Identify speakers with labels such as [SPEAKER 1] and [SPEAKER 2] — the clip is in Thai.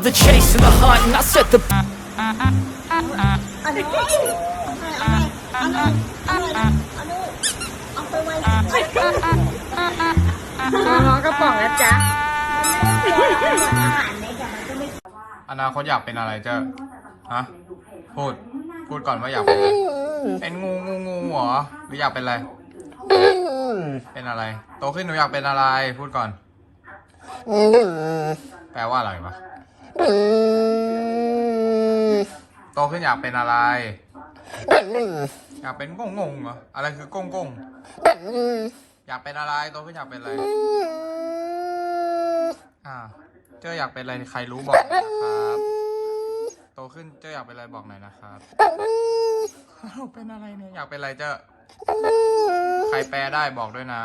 [SPEAKER 1] the
[SPEAKER 2] อันนี้เอาไปเอาไปเอาไปเอาไปเอาไปไว้
[SPEAKER 3] น้องกระป๋องนะจ๊ะ
[SPEAKER 2] อาหารในแต่มันก็ไม่
[SPEAKER 4] อนาคตอยากเป็นอะไรเจ้าฮะ พูด พูดก่อนว่าอยากเป็นอะไร เป็นงูงูงูเหรอหรืออยากเป็นอะไร เป็นอะไร โตขึ้นหนูอยากเป็นอะไร พูดก่อน แปลว่าอะไรวะ โตขึ้นอยากเป็นอะไร อยากเป็นกงงงเหรอ อะไรคือกงกงอยากเป็นอะไร โตขึ้นอยากเป็นอะไร อ่า เจ้าอยากเป็นอะไรใครรู้บอกหน่อยนะครับ โตขึ้นเจ้าอยากเป็นอะไรบอกหน่อยนะครับ เป็นอะไรเนี่ย อยากเป็นอะไรเจ้า ใครแปลได้บอกด้วยนะ